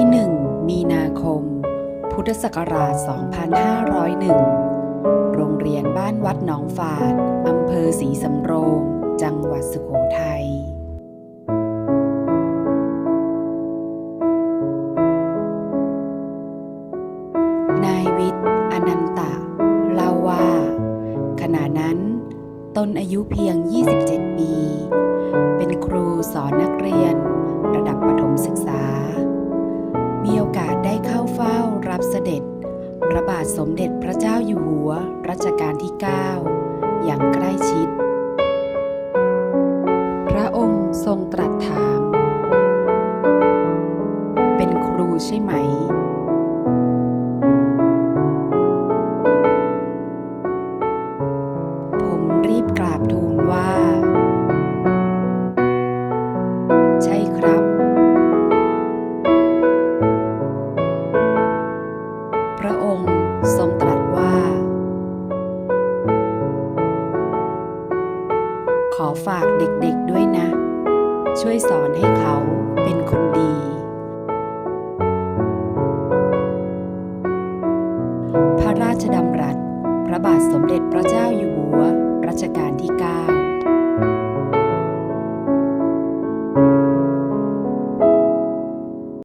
ที่1มีนาคม พุทธศักราช 2501 โรงเรียนบ้านวัดหนองฝาด อำเภอศรีสำโรง จังหวัดสุโขทัยนายวิทย์อนันตะ เล่าว่า ขณะนั้นตนอายุเพียง 27 ปี เป็นครูสอนนักเรียน ระดับประถมศึกษา รับเสด็จ พระบาทสมเด็จพระเจ้าอยู่หัวรัชกาลที่ 9 อย่างใกล้ชิด พระองค์ทรงตรัสถาม เป็นครูใช่ไหมผม ทรงตรัสว่า ขอฝากเด็กๆด้วยนะ ช่วยสอนให้เขาเป็นคนดี พระราชดำรัส พระบาทสมเด็จพระเจ้าอยู่หัว รัชกาลที่ 9